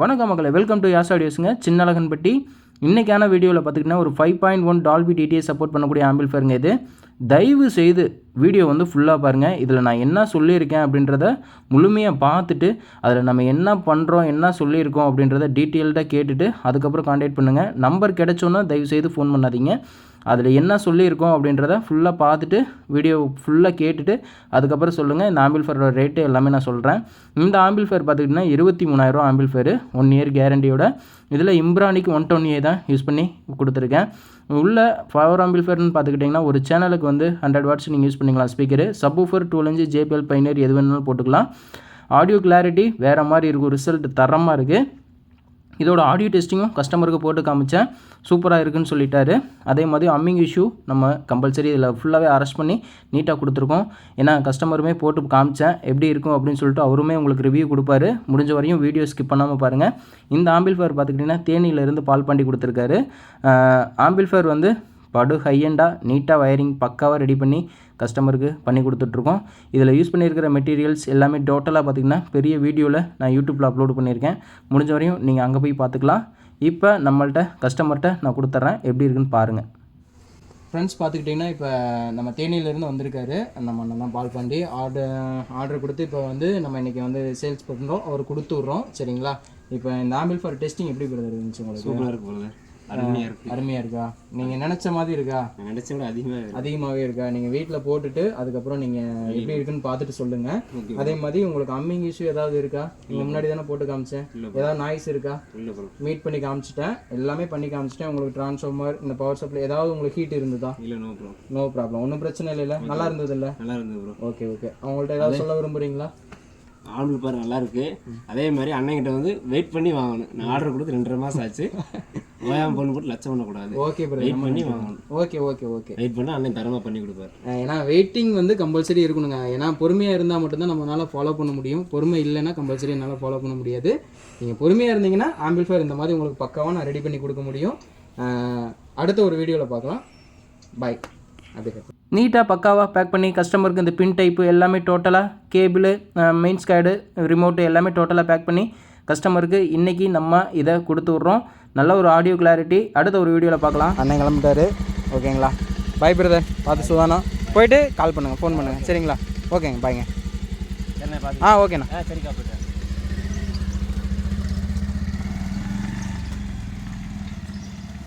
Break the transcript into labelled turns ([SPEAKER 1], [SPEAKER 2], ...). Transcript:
[SPEAKER 1] வணக்கம் மக்களை welcome to யாஸ் ஆடியோஸுங்க சின்னழகன்பட்டி. இன்றைக்கான வீடியோவில் பார்த்துக்கிட்டிங்கன்னா ஒரு five point one Dolby DTS support பண்ணக்கூடிய ஆம்பிள்ஃபேருங்க இது. தயவு செய்து வீடியோ வந்து ஃபுல்லாக பாருங்கள் இதில் நான் என்ன சொல்லியிருக்கேன் அப்படின்றத முழுமையாக பார்த்துட்டு அதில் நம்ம என்ன பண்ணுறோம் என்ன சொல்லியிருக்கோம் அப்படின்றத டீட்டெயில்டாக கேட்டுட்டு அதுக்கப்புறம் காண்டாக்ட் பண்ணுங்கள் நம்பர் கிடைச்சோன்னா தயவு செய்து ஃபோன் பண்ணாதீங்க. அதில் என்ன சொல்லியிருக்கோம் அப்படின்றத ஃபுல்லாக பார்த்துட்டு வீடியோ ஃபுல்லாக கேட்டுட்டு அதுக்கப்புறம் சொல்லுங்கள் இந்த ஆம்பிள்ஃபேரோட ரேட்டு எல்லாமே நான் சொல்கிறேன் இந்த ஆம்பிள்ஃபேர் பார்த்துக்கிட்டிங்கன்னா இருபத்தி மூணாயிரம் ஆம்பிள்ஃபேர் ஒன் இயர் கேரண்டியோட இதில் இம்ப்ரானிக்கு ஒன் டொன் ஏ தான் யூஸ் பண்ணி கொடுத்துருக்கேன். உள்ள பவர் ஆம்பிள்ஃபேர்னு பார்த்துக்கிட்டிங்கன்னா ஒரு சேனலுக்கு வந்து ஹண்ட்ரட் வாட்ஸ் நீங்கள் யூஸ் பண்ணிக்கலாம். ஸ்பீக்கரு சப்வூஃபர் டூ ஜேபிஎல் பைனர் எது வேணாலும் போட்டுக்கலாம். ஆடியோ கிளாரிட்டி வேறு மாதிரி இருக்கும். ரிசல்ட் தரமாக இருக்குது இதோட ஆடியோ டெஸ்டிங்கும் கஸ்டமருக்கு போட்டு காமிச்சேன். சூப்பராக இருக்குன்னு சொல்லிட்டாரு. அதே மாதிரி அம்மிங் இஷ்யூ நம்ம கம்பல்சரி இதில் ஃபுல்லாகவே அரெஸ்ட் பண்ணி நீட்டாக கொடுத்துருக்கோம். ஏன்னா கஸ்டமருமே போட்டு காமிச்சேன். எப்படி இருக்கும் அப்படின்னு சொல்லிட்டு அவருமே உங்களுக்கு ரிவ்யூ கொடுப்பாரு. முடிஞ்ச வரையும் வீடியோ ஸ்கிப் பண்ணாமல் பாருங்கள் இந்த ஆம்பிள்ஃபேர் பார்த்துக்கிட்டிங்கன்னா தேனியிலேருந்து பால் பண்ணி கொடுத்துருக்காரு. ஆம்பிள்ஃபேர் வந்து படு ஹையண்டாக நீட்டாக வயரிங் பக்காவாக ரெடி பண்ணி கஸ்டமருக்கு பண்ணி கொடுத்துட்ருக்கோம். இதில் யூஸ் பண்ணியிருக்கிற மெட்டீரியல்ஸ் எல்லாமே டோட்டலாக பார்த்திங்கன்னா பெரிய வீடியோவில் நான் யூடியூப்பில் அப்லோட் பண்ணியிருக்கேன் முடிஞ்ச வரையும் நீங்கள் அங்கே போய் பார்த்துக்கலாம் இப்போ நம்மள்ட்ட கஸ்டமர்கிட்ட நான் கொடுத்துட்றேன். எப்படி இருக்குன்னு பாருங்கள் ஃப்ரெண்ட்ஸ் பார்த்துக்கிட்டிங்கன்னா இப்போ நம்ம தேனியிலேருந்து வந்திருக்காரு. நம்ம அண்ணன் தான் பால் பண்ணி ஆர்டர் ஆர்டர் கொடுத்து இப்போ வந்து நம்ம இன்றைக்கி வந்து சேல்ஸ் பண்ணுறோம் அவர் கொடுத்து விட்றோம் சரிங்களா? இப்போ இந்த ஆம்பிள் ஃபார் டெஸ்டிங் எப்படி பிரதர் இருந்துச்சு உங்களுக்கு?
[SPEAKER 2] சூப்பராக இருக்கு போல அருமையாக இருக்கு.
[SPEAKER 1] அருமையாக இருக்கா? நீங்கள் நினச்ச மாதிரி இருக்கா?
[SPEAKER 2] நான் நினைச்ச விட அதிகமாக இருக்கு?
[SPEAKER 1] அதிகமாகவே இருக்கா? நீங்கள் வீட்டில் போட்டுட்டு அதுக்கப்புறம் நீங்கள் எப்படி இருக்குன்னு பார்த்துட்டு சொல்லுங்கள்
[SPEAKER 2] Okay.
[SPEAKER 1] அதே மாதிரி உங்களுக்கு அம்மிங் இஷ்யூ ஏதாவது இருக்கா? நீங்கள் முன்னாடி தானே போட்டு காமிச்சேன்.
[SPEAKER 2] இல்ல
[SPEAKER 1] ஏதாவது நாய்ஸ் இருக்கா?
[SPEAKER 2] இல்லை
[SPEAKER 1] மீட் பண்ணி காமிச்சிட்டேன். எல்லாமே பண்ணி காமிச்சிட்டேன். உங்களுக்கு ட்ரான்ஸ்ஃபார்மர் இந்த பவர் சப்ளை ஏதாவது உங்களுக்கு ஹீட் இருந்ததா?
[SPEAKER 2] இல்லை நோ ப்ரோ
[SPEAKER 1] நோ ப்ராப்ளம் ஒன்றும் பிரச்சனை இல்லைல்ல நல்லா இருந்தது இல்லை
[SPEAKER 2] நல்லா இருந்தது ப்ரோ
[SPEAKER 1] ஓகே ஓகே. அவங்கள்ட்ட ஏதாவது சொல்ல விரும்புறீங்களா?
[SPEAKER 2] ஆம்பிள் பாரு நல்லா இருக்கு. அதே மாதிரி அண்ணன்கிட்ட வந்து வெயிட் பண்ணி வாங்கணும். நான் ஆர்டர் கொடுத்து ரெண்டரை மாதம் ஆச்சு. ஓயாம பொண்ணு போட்டு லட்சம் பண்ணக்கூடாது.
[SPEAKER 1] ஓகே
[SPEAKER 2] வெயிட்
[SPEAKER 1] பிரதர்
[SPEAKER 2] பண்ணி வாங்கணும்.
[SPEAKER 1] ஓகே ஓகே ஓகே
[SPEAKER 2] வெயிட் பண்ணி அண்ணன் தரமாக பண்ணி கொடுப்பாரு.
[SPEAKER 1] ஏன்னா வெயிட்டிங் வந்து கம்பல்சரி இருக்கணுங்க. ஏன்னா பொறுமையாக இருந்தால் மட்டும்தான் நம்மளால ஃபாலோ பண்ண முடியும். பொறுமை இல்லைன்னா கம்பல்சரி என்னால் ஃபாலோ பண்ண முடியாது. நீங்கள் பொறுமையாக இருந்தீங்கன்னா ஆம்பிள்ஃபயர் இந்த மாதிரி உங்களுக்கு பக்காவாக நான் ரெடி பண்ணி கொடுக்க முடியும். அடுத்த ஒரு வீடியோவில் பார்க்கலாம். பை அப்படியே நீட்டாக பக்காவாக பேக் பண்ணி கஸ்டமருக்கு இந்த பின் டைப்பு எல்லாமே டோட்டலாக கேபிள் மெயின் ஸ்கேடு ரிமோட்டு எல்லாமே டோட்டலாக பேக் பண்ணி கஸ்டமருக்கு இன்றைக்கி நம்ம இதை கொடுத்து விட்றோம் நல்ல ஒரு ஆடியோ கிளாரிட்டி அடுத்த ஒரு வீடியோவில் பார்க்கலாம். அண்ணன் கிளம்பிட்டாரு. ஓகேங்களா? பை பிரதர் பார்த்து சுதானா. போயிட்டு கால் பண்ணுங்கள் ஃபோன் பண்ணுங்கள் சரிங்களா? ஓகேங்க பாய்ங்க
[SPEAKER 2] என்ன பார்த்து
[SPEAKER 1] ஆ ஓகேண்ணா
[SPEAKER 2] சரிக்கா போயிட்டு